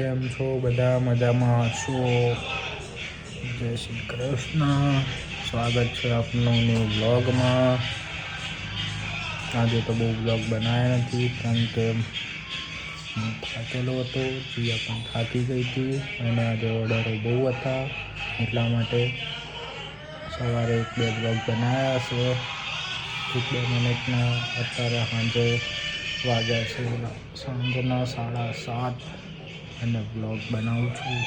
કેમ છો બધા? મજામાં છો? જય શ્રી કૃષ્ણ. સ્વાગત છે આપનું ન્યૂ બ્લોગમાં આજે તો બહુ બ્લોગ બનાવ્યા નથી, કારણ કે હું થાકેલો હતો, જીયા પણ થાકી ગઈ હતી, અને આજે ઓર્ડરો બહુ હતા, એટલા માટે સવારે એક બે બ્લોગ બનાવ્યા છે. એક બે મિનિટના, અત્યારે સાંજે વાગ્યા છે, સાંજના સાડા સાત. અને બ્લોગ બનાવું છું.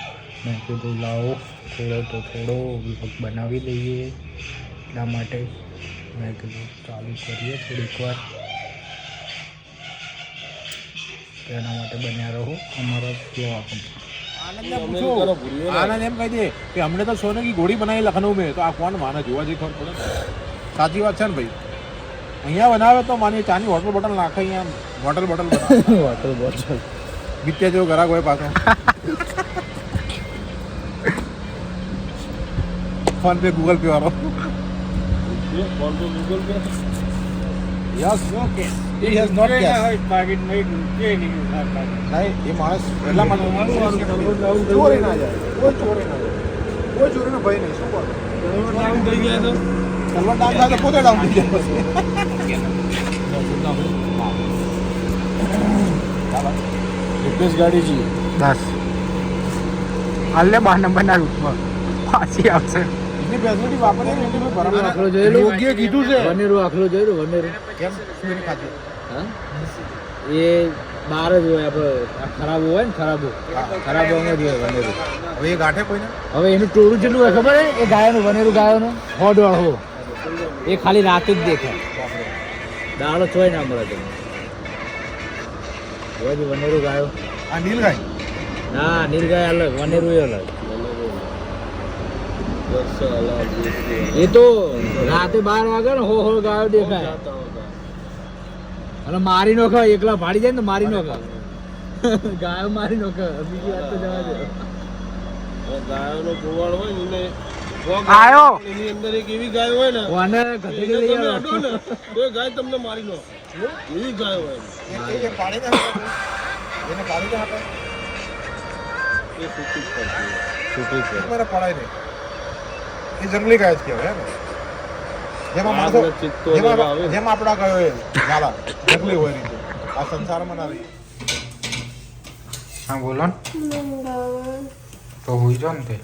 મેં કીધું લાવો થોડો તો થોડો બ્લોગ બનાવી દઈએ. એટલા માટે મેં કીધું ચાલુ કરીએ થોડીક વાર. તેના માટે બન્યા રહો અમારો બ્લોગ આનંદ એમ કહી દે અમને તો સોને કી ગોળી બનાવી લખનઉ મેં. આ કોણ માને? જોવા જઈ ખબર સાચી વાત છે ને ભાઈ? અહીંયા બનાવે તો માની ચાની હોટલ બોટલ નાખે અહીંયા. હોટલ બોટલ હોટલ બોટલ બીત્યા જેવો ગરાક હોય પાછો. ફોન પે ગૂગલ પે વાળો. Yes okay he has not cash નહીં એ માણસ એટલા માટે ચોરી ના જાય. કોઈ ચોરી ના જાય. કોઈ ચોરીનો ભય નહીં. શું બોલ? સર્વર ડાઉન થાય તો પોતે ડાઉન થઈ જાય પછી. રિક્વેસ્ટ ગાડી છે. બસ. હાલે બાર નંબરના રૂપમાં પાછી આવશે. બરાબર આખલો જોયેલો? યોગ્ય કીધું છે. વનેરું આખલો વનેરું. કેમ? એ બહાર જ હોય આપણે ખરાબ હોય ને ખરાબ ખરાબોમાં જ હોય વનેરું. હવે એ ગાંઠે કોઈને? હવે એનું ટોળું જેટલું હોય ખબર હે? એ ગાયોનું વનેરું ગાયોનું? હોડ હો એ ખાલી રાતે જ દેખાય. દાડો ચોય ના મળે તમે જે વનેરું ગાયો. આ નીલગાય ના નીલગાય અલગ વનેરું એ અલગ. એ તો રાતે બાર વાગે ને હો હો ગાયો દેખાય. અને મારી નો ખાય એકલા ભાડી જાય ને મારી નો ખાય ગાયો મારી નો ખાય બીજી વાત તો જવા દે. ગાયોનો ગોવાળ હોય ને આયો એની અંદર એક એવી ગાય હોય ને કોને ગધેડી લઈ ને તો એ ગાય તમને મારી લો. એવી ગાય હોય એ પાડે ને એને પાડી ના આપણે? એ સુટી જ સુટી હોય. મારા પડાય ને એ જંગલી ગાય જ કહેવાય હે ને જેમાં માણસો જેમાં જેમ આપણા ગયો એ ગાલા. જંગલી હોય રીતે આ સંસારમાં ના રહી. હા બોલો તો હોઈ જાઓ ને તે.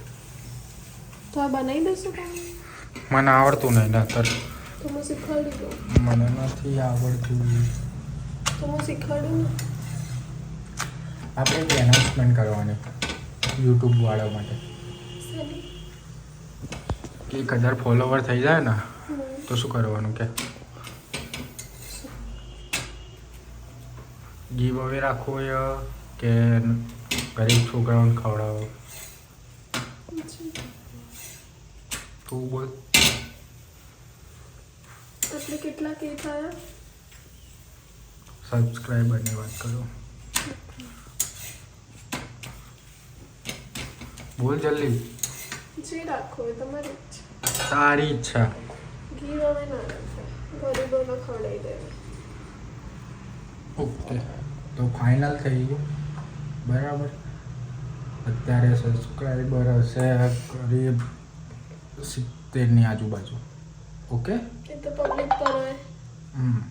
તો આ બનાવી દેશો મને આવડતું નહીં નતર તો હું શીખવાડી દઉં. મને નથી આવડતું. તો હું શીખવાડું આપણે એક એનાઉન્સમેન્ટ કરવાની યુટ્યુબ વાળા માટે? એક હજાર ફોલોવર થઈ જાય ને તો શું કરવાનું કે? ગીવ અવે રાખવો એ કે ગરીબ છોકરાઓને ખવડાવો? તું બોલ એટલે કેટલા કે થયા? સબસ્ક્રાઈબરની વાત કરો. બોલ જલ્દી. જે રાખો એ તમારી ઈચ્છા. તારી ઈચ્છા. ઘી હવે ના રાખે. ગરીબોને ખવડાવી દેવા ઓકે. તો ફાઇનલ થઈ ગયું. બરાબર. અત્યારે સબસ્ક્રાઈબર હશે કરીબ સિત્તેરની આજુબાજુ. ઓકે? એ તો પબ્લિક પર હોય. હમ.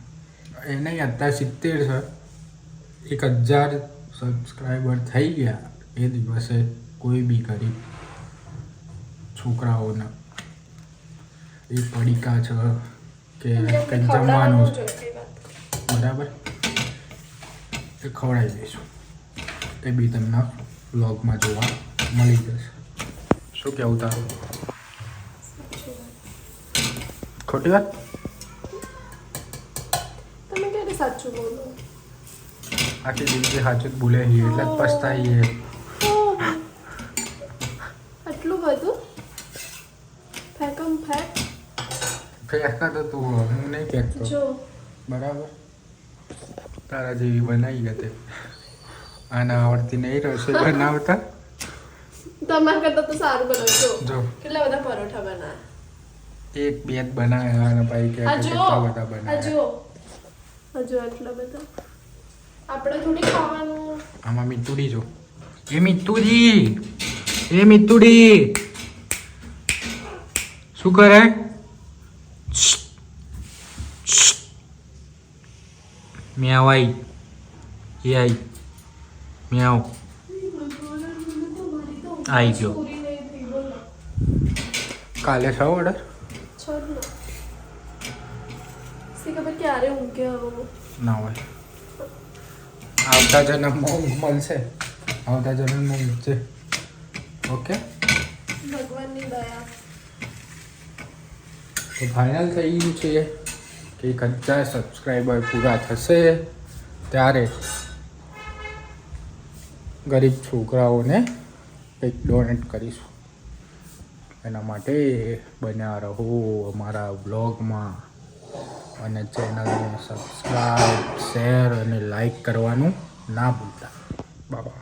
એ નહીં અત્યારે સિત્તેર છે. એક હજાર સબસ્ક્રાઈબર થઈ ગયા. એ દિવસે કોઈ બી ગરીબ છોકરાઓના એ પડીકા છે કે કંઈક જમવાનું છે. બરાબર? એ ખવડાવી દઈશું. એ બી તમને વ્લોગમાં જોવા મળી જશે. શું કહેવું તારું? ખોટી વાત? તમે ક્યારે સાચું બોલો? આખી જિંદગી સાચું જ બોલે છીએ એટલે પસ્તાઈએ. આટલું બધું? ફેકમ ફેક ફેંકા તો તું હું નહીં ફેંકતો બરાબર? તારા જેવી બનાવી ગતે આને આવડતી નહીં રસોઈ બનાવતા? તમારા કરતા તો સારું બનાવજો જો. કેટલા બધા પરોઠા બનાવ્યા એક બે જ બનાવ્યા અને ભાઈ કે કેટલા બધા બનાવ્યા હજુ. આટલા બધા. આપણે થોડી ખાવાનું આમાં મીઠુડી જો. એ મિત્તુડી એ મિત્તુડી શું કરે? મ્યાવ આઈ એ આઈ. મ્યાવ આઈ ગયો. કાલે છો ઓર્ડર છ જ ને શી ખબર ક્યારે ઊંઘે ના હોય આવતા જન્મ મળશે આવતા જન્મ મળશે ઓકે ભગવાનની દયા તો ફાઇનલ થઈ ગયું છે કે એક હજાર સબસ્ક્રાઈબર પૂરા થશે ત્યારે ગરીબ છોકરાઓને કંઈક ડોનેટ કરીશું એના માટે બન્યા રહો અમારા બ્લોગમાં અને ચેનલને સબસ્ક્રાઈબ શેર અને લાઈક કરવાનું ના ભૂલતા. બાબા